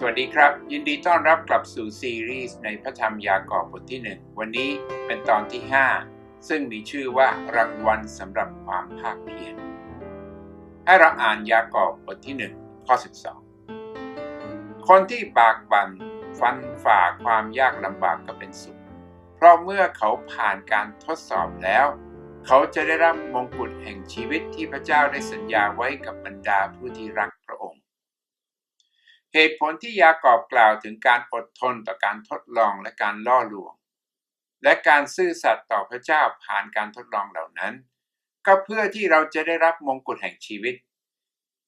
สวัสดีครับ ยินดีต้อนรับกลับสู่ซีรีส์ในพระธรรมยากอบบทที่ 1 วันนี้เป็นตอนที่ 5 ซึ่งมีชื่อว่ารางวัลสำหรับความภาคเพียรให้เราอ่านยากอบบทที่ 1 ข้อ 12 คนที่บากบัน่นฟันฝ่าความยากลำบากก็เป็นสุข เพราะเมื่อเขาผ่านการทดสอบแล้ว เขาจะได้รับมงกุฎแห่งชีวิตที่พระเจ้าได้สัญญาไว้กับบรรดาผู้ที่รัก เหตุผลที่ยากอบกล่าวถึงการอดทนต่อการทดลองและการล่อลวง และการซื่อสัตย์ต่อพระเจ้าผ่านการทดลองเหล่านั้น ก็เพื่อที่เราจะได้รับมงกุฎแห่งชีวิต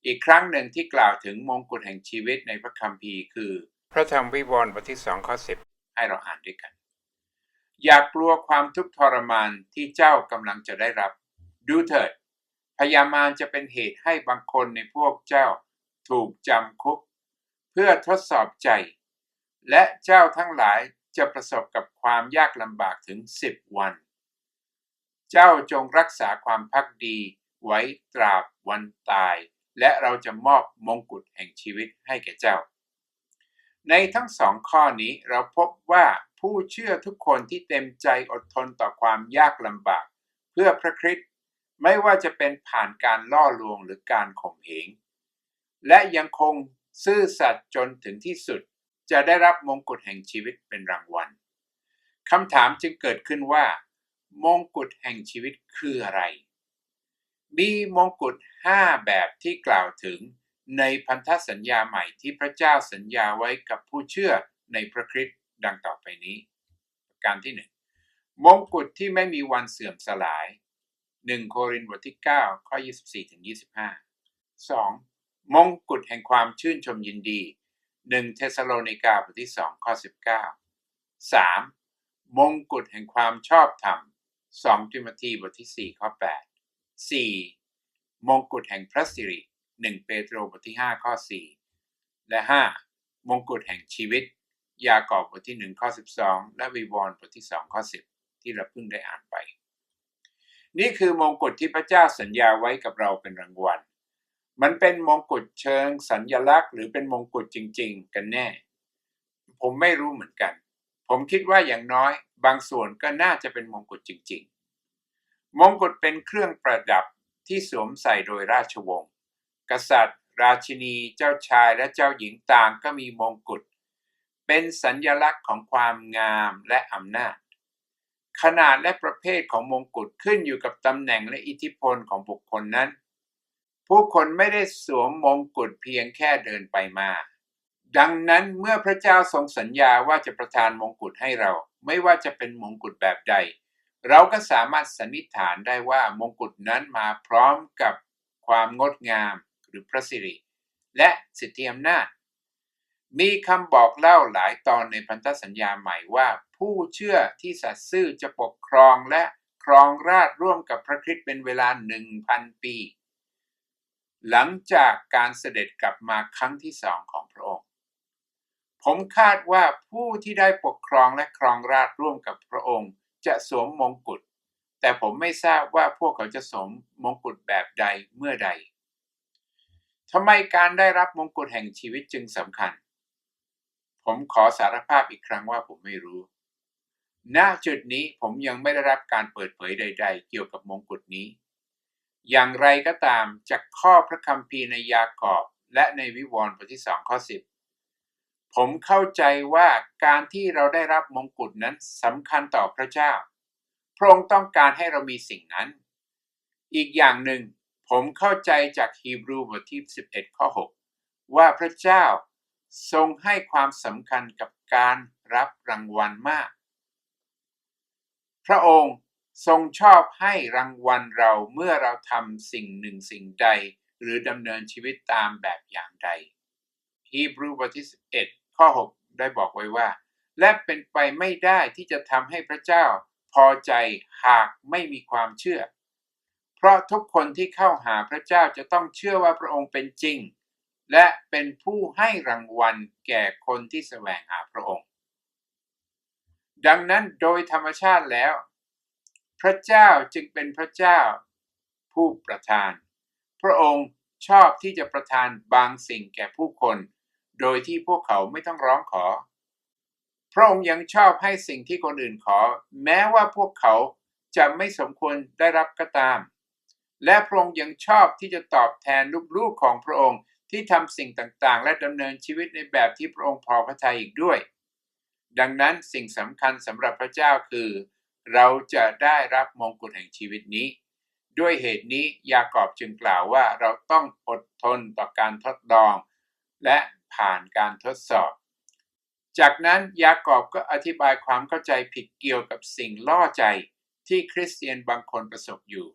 อีกครั้งหนึ่งที่กล่าวถึงมงกุฎแห่งชีวิตในพระคัมภีร์คือ พระธรรมวิวรณ์บทที่สองข้อสิบให้เราอ่านด้วยกัน อย่ากลัวความทุกข์ทรมานที่เจ้ากำลังจะได้รับ ดูเถิดพยามารจะเป็นเหตุให้บางคนในพวกเจ้าถูกจำคุก เพื่อทดสอบใจ และเจ้าทั้งหลายจะประสบกับความยากลำบากถึงสิบวัน เจ้าจงรักษาความพักดีไว้ตราบวันตาย และเราจะมอบมงกุฎแห่งชีวิตให้แก่เจ้า ในทั้งสองข้อนี้เราพบว่าผู้เชื่อทุกคนที่เต็มใจอดทนต่อความยากลำบาก เพื่อพระคริสต์ไม่ว่าจะเป็นผ่านการล่อลวงหรือการข่มเหงและยังคง ซื่อสัตย์จนถึงที่สุดจะได้รับมงกุฎแห่งชีวิตเป็นรางวัลคำถามจึงเกิดขึ้นว่า มงกุฎแห่งชีวิตคืออะไร มีมงกุฎ5แบบที่กล่าวถึงในพันธสัญญาใหม่ที่พระเจ้าสัญญาไว้กับผู้เชื่อในพระคริสต์ดังต่อไปนี้ ประการที่ 1 มงกุฎที่ไม่มีวันเสื่อมสลาย 1 โครินธ์บทที่ 9 ข้อ 24ถึง25 2. มงกุฎแห่งความชื่นชมยินดี1เทสโลนิกาบทที่2ข้อ19 3. มงกุฎแห่งความชอบธรรม2ติโมธีบทที่4ข้อ8 4. มงกุฎแห่งพระสิริ1เปโตรบทที่5ข้อ4และ 5. มงกุฎแห่งชีวิต ยากอบบทที่1ข้อ12 และวิวรณ์บทที่2ข้อ10 ที่เราเพิ่งได้อ่านไป นี่คือมงกุฎที่พระเจ้าสัญญาไว้กับเราเป็นรางวัล มันเป็นมงกุฎเชิงสัญญลักษณ์ หรือเป็นมงกุฎจริง ๆ กันแน่ ผมไม่รู้เหมือนกัน ผมคิดว่าอย่างน้อยบางส่วนก็น่าจะเป็นมงกุฎจริง ๆ มงกุฎเป็นเครื่องประดับที่สวมใส่โดยราชวงศ์กษัตริย์ ราชินี เจ้าชายและเจ้าหญิงต่างก็มีมงกุฎเป็นสัญญลักษณ์ของความงามและอำนาจ ขนาดและประเภทของมงกุฎขึ้นอยู่กับตำแหน่งและอิทธิพลของบุคคลนั้น ผู้คนไม่ได้สวมมงกุฎเพียงแค่เดินไปมา ดังนั้นเมื่อพระเจ้าทรงสัญญาว่าจะประทานมงกุฎให้เรา ไม่ว่าจะเป็นมงกุฎแบบใด เราก็สามารถสันนิษฐานได้ว่ามงกุฎนั้นมาพร้อมกับความงดงามหรือพระสิริ และสิทธิอำนาจ มีคำบอกเล่าหลายตอนในพันธสัญญาใหม่ว่า ผู้เชื่อที่สัตย์ซื่อจะปกครองและครองราชร่วมกับพระคริสต์เป็นเวลาหนึ่งพันปี หลังจากการเสด็จกลับมาครั้งที่สองของพระองค์ ผมคาดว่าผู้ที่ได้ปกครองและครองราชร่วมกับพระองค์ จะสวมมงกุฎ แต่ผมไม่ทราบว่าพวกเขาจะสวมมงกุฎแบบใดเมื่อใดทำไมการได้รับมงกุฎแห่งชีวิตจึงสำคัญ ผมขอสารภาพอีกครั้งว่าผมไม่รู้ ณ จุดนี้ผมยังไม่ได้รับการเปิดเผยใด ๆ เกี่ยวกับมงกุฎนี้ อย่างไรก็ตามจากข้อพระคัมภีร์ในยากอบและในวิวรณ์บทที่2ข้อ10ผมเข้าใจว่าการที่เราได้รับมงกุฎนั้นสำคัญต่อพระเจ้า พระองค์ต้องการให้เรามีสิ่งนั้น อีกอย่างหนึ่ง ผมเข้าใจจากฮีบรูบทที่ 11 ข้อ 6 ว่าพระเจ้าทรงให้ความสำคัญกับการรับรางวัลมาก พระองค์ ทรงชอบให้รางวัลเราเมื่อเราทำสิ่งหนึ่งสิ่งใด หรือดำเนินชีวิตตามแบบอย่างใดฮีบรูบทที่11ข้อ 6 ได้บอกไว้ว่า และเป็นไปไม่ได้ที่จะทำให้พระเจ้าพอใจหากไม่มีความเชื่อ เพราะทุกคนที่เข้าหาพระเจ้าจะต้องเชื่อว่าพระองค์เป็นจริง และเป็นผู้ให้รางวัลแก่คนที่แสวงหาพระองค์ ดังนั้นโดยธรรมชาติแล้ว พระเจ้าจึงเป็นพระเจ้า ผู้ประทาน พระองค์ชอบที่จะประทานบางสิ่งแก่ผู้คน โดยที่พวกเขาไม่ต้องร้องขอ พระองค์ยังชอบให้สิ่งที่คนอื่นขอ แม้ว่าพวกเขาจะไม่สมควรได้รับก็ตาม และพระองค์ยังชอบที่จะตอบแทนลูกๆของพระองค์ที่ทำสิ่งต่างๆ และดำเนินชีวิตในแบบที่พระองค์พอพระทัยอีกด้วย ดังนั้นสิ่งสำคัญสำหรับพระเจ้าคือ เราจะได้รับมงกุฎแห่งชีวิตนี้ ด้วยเหตุนี้ยากอบจึงกล่าวว่าเราต้องอดทนต่อการทดลอง และผ่านการทดสอบ จากนั้นยากอบก็อธิบายความเข้าใจผิดเกี่ยวกับสิ่งล่อใจที่คริสเตียนบางคนประสบอยู่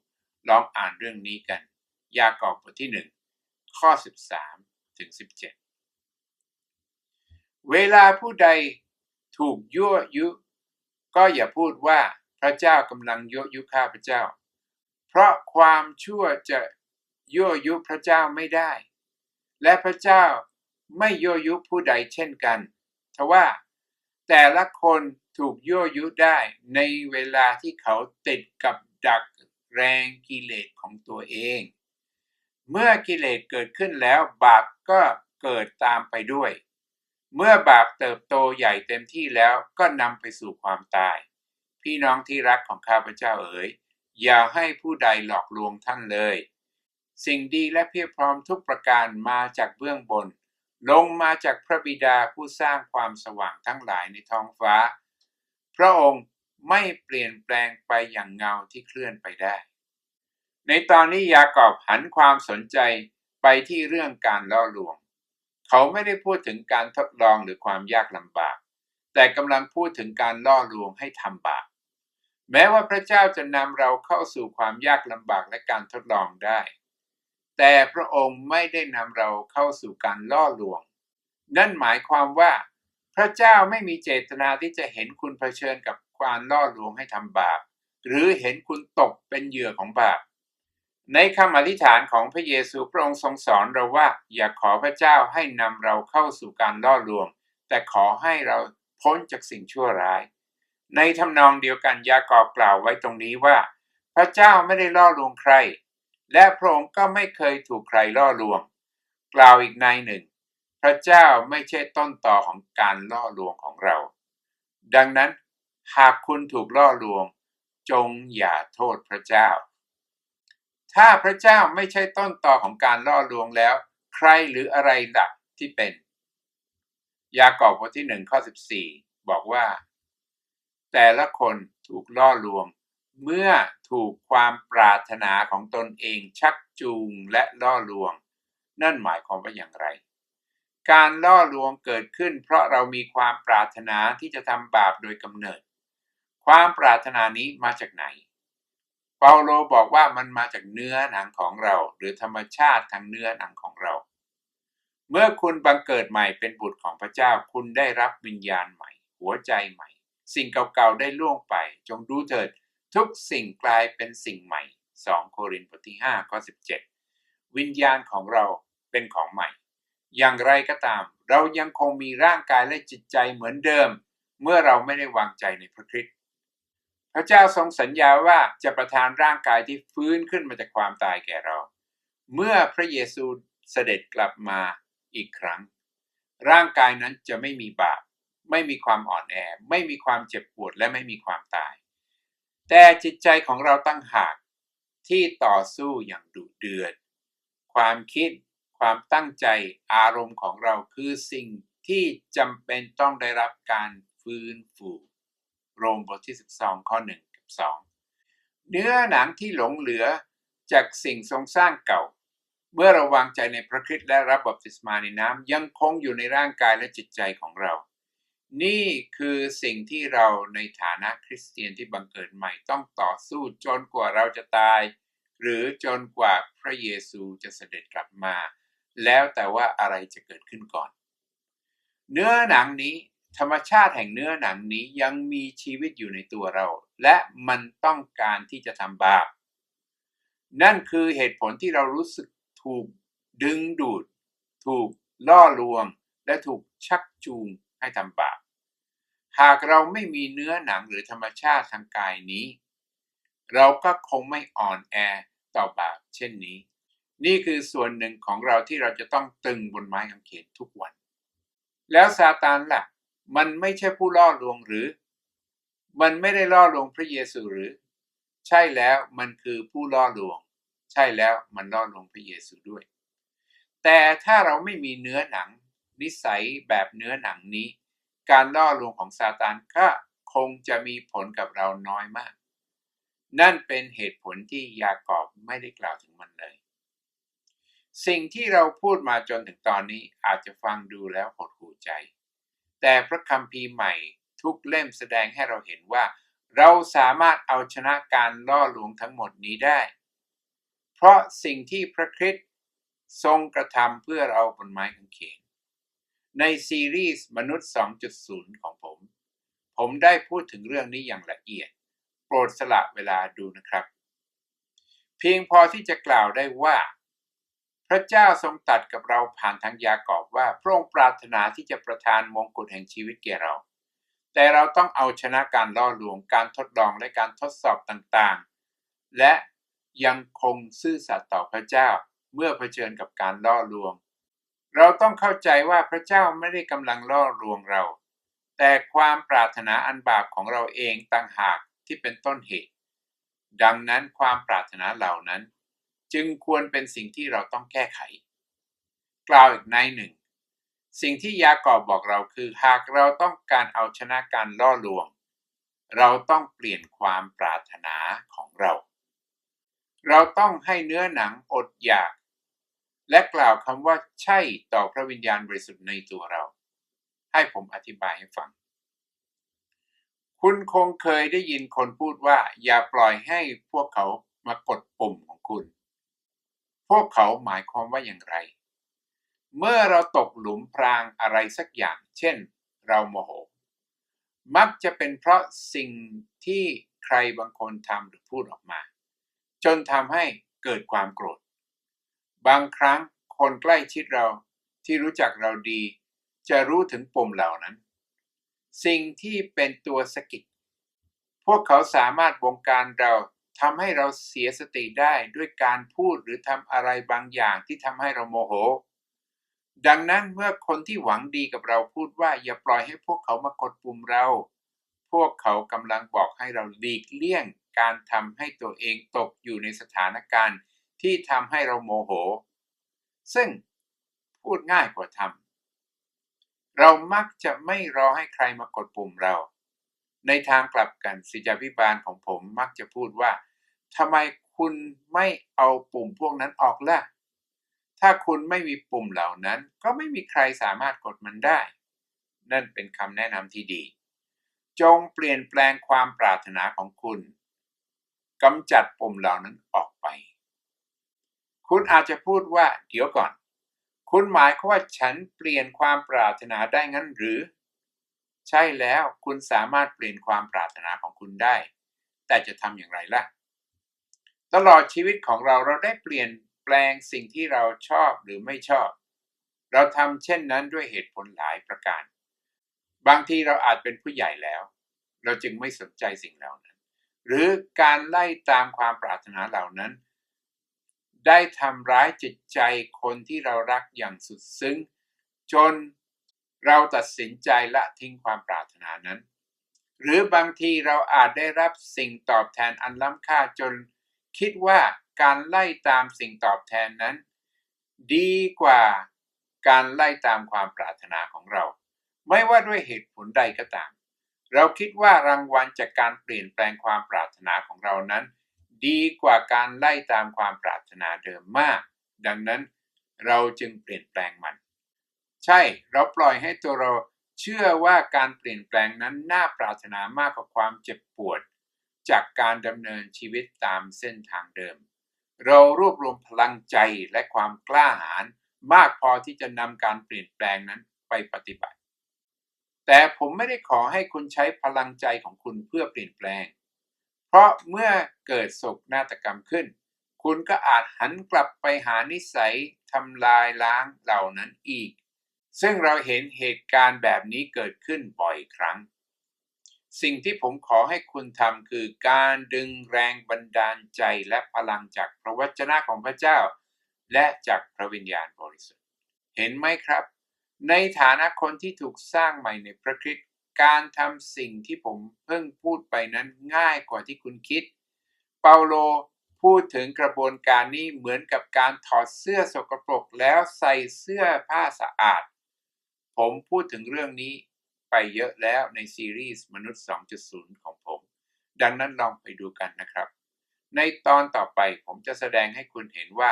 ลองอ่านเรื่องนี้กัน ยากอบบทที่ 1 ข้อ 13 ถึง 17 เวลาผู้ใดถูกยั่วยุ ก็อย่าพูดว่าพระเจ้ากำลังยั่วยุข้าพระเจ้า เพราะความชั่วจะยั่วยุพระเจ้าไม่ได้ และพระเจ้าไม่ยั่วยุผู้ใดเช่นกันทว่าแต่ละคนถูกยั่วยุได้ในเวลาที่เขาติดกับดักแรงกิเลสของตัวเอง เมื่อกิเลสเกิดขึ้นแล้วบาปก็เกิดตามไปด้วย เมื่อบาปเติบโตใหญ่เต็มที่แล้วก็นำไปสู่ความตาย พี่น้องที่รักของข้าพเจ้าเอ๋ยอย่าให้ผู้ใดหลอกลวงท่านเลย สิ่งดีและเพียบพร้อมทุกประการมาจากเบื้องบน ลงมาจากพระบิดาผู้สร้างความสว่างทั้งหลายในท้องฟ้า พระองค์ไม่เปลี่ยนแปลงไปอย่างเงาที่เคลื่อนไปได้ ในตอนนี้ยากอบหันความสนใจไปที่เรื่องการล่อลวง เขาไม่ได้พูดถึงการทดลองหรือความยากลำบาก แต่กำลังพูดถึงการล่อลวงให้ทำบาปแม้ว่าพระเจ้าจะนำเราเข้าสู่ความยากลำบากและการทดลองได้ แต่พระองค์ไม่ได้นำเราเข้าสู่การล่อลวง นั่นหมายความว่า พระเจ้าไม่มีเจตนาที่จะเห็นคุณเผชิญกับความล่อลวงให้ทำบาป หรือเห็นคุณตกเป็นเหยื่อของบาป ในคำอธิษฐานของพระเยซูพระองค์ทรงสอนเราว่า อย่าขอพระเจ้าให้นำเราเข้าสู่การล่อลวง แต่ขอให้เราพ้นจากสิ่งชั่วร้าย ในทำนองเดียวกันยากอบกล่าวไว้ตรงนี้ว่า พระเจ้าไม่ได้ล่อลวงใคร และพระองค์ก็ไม่เคยถูกใครล่อลวง กล่าวอีกในหนึ่ง พระเจ้าไม่ใช่ต้นต่อของการล่อลวงของเรา ดังนั้น หากคุณถูกล่อลวง จงอย่าโทษพระเจ้า ถ้าพระเจ้าไม่ใช่ต้นต่อของการล่อลวงแล้ว ใครหรืออะไรล่ะที่เป็น ยากอบบทที่หนึ่งข้อสิบสี่บอกว่า แต่ละคนถูกล่อลวง เมื่อถูกความปรารถนาของตนเองชักจูงและล่อลวง นั่นหมายความว่าอย่างไร การล่อลวงเกิดขึ้น เพราะเรามีความปรารถนาที่จะทำบาปโดยกำเนิด ความปรารถนานี้มาจากไหน เปาโลบอกว่ามันมาจากเนื้อหนังของเรา หรือธรรมชาติทางเนื้อหนังของเรา เมื่อคุณบังเกิดใหม่เป็นบุตรของพระเจ้าคุณได้รับวิญญาณใหม่ หัวใจใหม่ สิ่งเก่าๆได้ล่วงไป จงรู้เถิดทุกสิ่งกลายเป็นสิ่งใหม่ 2 โครินธ์บทที่5ข้อ17 วิญญาณของเราเป็นของใหม่ อย่างไรก็ตาม เรายังคงมีร่างกายและจิตใจเหมือนเดิม เมื่อเราไม่ได้วางใจในพระคริสต์ พระเจ้าทรงสัญญาว่าจะประทานร่างกายที่ฟื้นขึ้นมาจากความตายแก่เรา เมื่อพระเยซูเสด็จกลับมาอีกครั้ง ร่างกายนั้นจะไม่มีบาป ไม่มีความอ่อนแอ ไม่มีความเจ็บปวดและไม่มีความตาย แต่จิตใจของเราตั้งหากที่ต่อสู้อย่างดุเดือด ความคิด ความตั้งใจอารมณ์ของเราคือสิ่งที่จำเป็นต้องได้รับการฟื้นฟู โรมบทที่ 12 ข้อ1กับ2เนื้อหนังที่หลงเหลือจากสิ่งทรงสร้างเก่า เมื่อเราวางใจในพระคริสต์และรับบัพติศมาในน้ำยังคงอยู่ในร่างกายและจิตใจของเรา นี่คือสิ่งที่เราในฐานะคริสเตียนที่บังเกิดใหม่ต้องต่อสู้จนกว่าเราจะตาย หรือจนกว่าพระเยซูจะเสด็จกลับมา แล้วแต่ว่าอะไรจะเกิดขึ้นก่อน เนื้อหนังนี้ ธรรมชาติแห่งเนื้อหนังนี้ยังมีชีวิตอยู่ในตัวเรา และมันต้องการที่จะทำบาป นั่นคือเหตุผลที่เรารู้สึกถูกดึงดูด ถูกล่อลวง และถูกชักจูงให้ทำบาป หากเราไม่มีเนื้อหนังหรือธรรมชาติทางกายนี้ เราก็คงไม่อ่อนแอต่อบาปเช่นนี้ นี่คือส่วนหนึ่งของเราที่เราจะต้องตึงบนไม้กางเขนทุกวัน แล้วซาตานล่ะ มันไม่ใช่ผู้ล่อลวงหรือ มันไม่ได้ล่อลวงพระเยซูหรือ ใช่แล้วมันคือผู้ล่อลวง ใช่แล้วมันล่อลวงพระเยซูด้วย แต่ถ้าเราไม่มีเนื้อหนัง นิสัยแบบเนื้อหนังนี้ การล่อลวงของซาตานก็คงจะมีผลกับเราน้อยมาก นั่นเป็นเหตุผลที่ยากอบไม่ได้กล่าวถึงมันเลย สิ่งที่เราพูดมาจนถึงตอนนี้อาจจะฟังดูแล้วหดหูใจ แต่พระคัมภีร์ใหม่ทุกเล่มแสดงให้เราเห็นว่า เราสามารถเอาชนะการล่อลวงทั้งหมดนี้ได้ เพราะสิ่งที่พระคริสต์ทรงกระทำเพื่อเราบนไม้กางเขนในซีรีส์มนุษย์ 2.0 ของผม ผมได้พูดถึงเรื่องนี้อย่างละเอียด โปรดสละเวลาดูนะครับ เพียงพอที่จะกล่าวได้ว่า ระเจ้าทรงตัดกับเราผ่านทางยากอบว่าพระองค์ปรารถนาที่จะประทานมงกุฎแห่งชีวิตแก่เรา แต่เราต้องเอาชนะการล่อลวงการทดลองและการทดสอบต่างๆ และยังคงซื่อสัตย์ต่อพระเจ้าเมื่อเผชิญกับการล่อลวง เราต้องเข้าใจว่าพระเจ้าไม่ได้กำลังล่อลวงเรา แต่ความปรารถนาอันบาปของเราเองต่างหากที่เป็นต้นเหตุ ดังนั้นความปรารถนาเหล่านั้น จึงควรเป็นสิ่งที่เราต้องแก้ไข กล่าวอีกในหนึ่ง สิ่งที่ยากอบบอกเราคือหากเราต้องการเอาชนะการล่อลวง เราต้องเปลี่ยนความปรารถนาของเรา เราต้องให้เนื้อหนังอดอยาก และกล่าวคำว่าใช่ต่อพระวิญญาณบริสุทธิ์ในตัวเรา ให้ผมอธิบายให้ฟังคุณคงเคยได้ยินคนพูดว่า อย่าปล่อยให้พวกเขามากดปุ่มของคุณ พวกเขาหมายความว่าอย่างไร เมื่อเราตกหลุมพรางอะไรสักอย่าง เช่น เราโมโห มักจะเป็นเพราะสิ่งที่ใครบางคนทำหรือพูดออกมา จนทำให้เกิดความโกรธ บางครั้งคนใกล้ชิดเราที่รู้จักเราดี จะรู้ถึงปุ่มเหล่านั้น สิ่งที่เป็นตัวสะกิดพวกเขาสามารถบงการเรา ทำให้เราเสียสติได้ด้วยการพูดหรือทำอะไรบางอย่างที่ทำให้เราโมโห ดังนั้นเมื่อคนที่หวังดีกับเราพูดว่าอย่าปล่อยให้พวกเขามากดปุ่มเรา พวกเขากำลังบอกให้เราหลีกเลี่ยง การทำให้ตัวเองตกอยู่ในสถานการณ์ที่ทำให้เราโมโห ซึ่งพูดง่ายกว่าทำเรามักจะไม่รอให้ใครมากดปุ่มเรา ในทางกลับกันศิจาพิบาลของผมมักจะพูดว่าทำไมคุณไม่เอาปุ่มพวกนั้นออกล่ะ ถ้าคุณไม่มีปุ่มเหล่านั้น ก็ไม่มีใครสามารถกดมันได้ นั่นเป็นคำแนะนำที่ดี จงเปลี่ยนแปลงความปรารถนาของคุณกำจัดปุ่มเหล่านั้นออกไป คุณอาจจะพูดว่าเดี๋ยวก่อน คุณหมายความว่าฉันเปลี่ยนความปรารถนาได้งั้นหรือ ใช่แล้วคุณสามารถเปลี่ยนความปรารถนาของคุณได้ แต่จะทำอย่างไรล่ะ ตลอดชีวิตของเราเราได้เปลี่ยนแปลงสิ่งที่เราชอบหรือไม่ชอบ เราทำเช่นนั้นด้วยเหตุผลหลายประการ บางทีเราอาจเป็นผู้ใหญ่แล้ว เราจึงไม่สนใจสิ่งเหล่านั้น หรือการไล่ตามความปรารถนาเหล่านั้น ได้ทำร้ายจิตใจคนที่เรารักอย่างสุดซึ้ง จน เราตัดสินใจละทิ้งความปรารถนานั้น หรือบางทีเราอาจได้รับสิ่งตอบแทนอันล้ำค่าจน คิดว่าการไล่ตามสิ่งตอบแทนนั้น ดีกว่าการไล่ตามความปรารถนาของเรา ไม่ว่าด้วยเหตุผลใดก็ตาม เราคิดว่ารางวัลจากการเปลี่ยนแปลงความปรารถนาของเรานั้น ดีกว่าการไล่ตามความปรารถนาเดิมมาก ดังนั้นเราจึงเปลี่ยนแปลงมัน ใช่เราปล่อยให้ตัวเราเชื่อว่าการเปลี่ยนแปลงนั้นน่าปรารถนามากกว่าความเจ็บปวด จากการดำเนินชีวิตตามเส้นทางเดิม เรารวบรวมพลังใจและความกล้าหาญมากพอที่จะนำการเปลี่ยนแปลงนั้นไปปฏิบัติ แต่ผมไม่ได้ขอให้คุณใช้พลังใจของคุณเพื่อเปลี่ยนแปลง เพราะเมื่อเกิดโศกนาฏกรรมขึ้น คุณก็อาจหันกลับไปหานิสัยทำลายล้างเหล่านั้นอีก ซึ่งเราเห็นเหตุการณ์แบบนี้เกิดขึ้นบ่อยครั้ง สิ่งที่ผมขอให้คุณทำคือการดึงแรงบันดาลใจและพลังจากพระวจนะของพระเจ้า และจากพระวิญญาณบริสุทธิ์ เห็นไหมครับ ในฐานะคนที่ถูกสร้างใหม่ในพระคริสต์การทำสิ่งที่ผมเพิ่งพูดไปนั้นง่ายกว่าที่คุณคิด เปาโลพูดถึงกระบวนการนี้เหมือนกับการถอดเสื้อสกปรกแล้วใส่เสื้อผ้าสะอาด ผมพูดถึงเรื่องนี้ไปเยอะแล้วในซีรีส์มนุษย์ 2.0 ของผม ดังนั้นลองไปดูกันนะครับ ในตอนต่อไปผมจะแสดงให้คุณเห็นว่า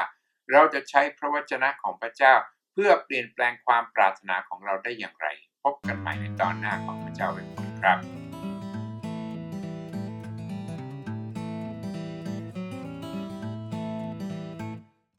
เราจะใช้พระวจนะของพระเจ้า เพื่อเปลี่ยนแปลงความปรารถนาของเราได้อย่างไร พบกันใหม่ในตอนหน้าของพระเจ้าเป็นคุณครับ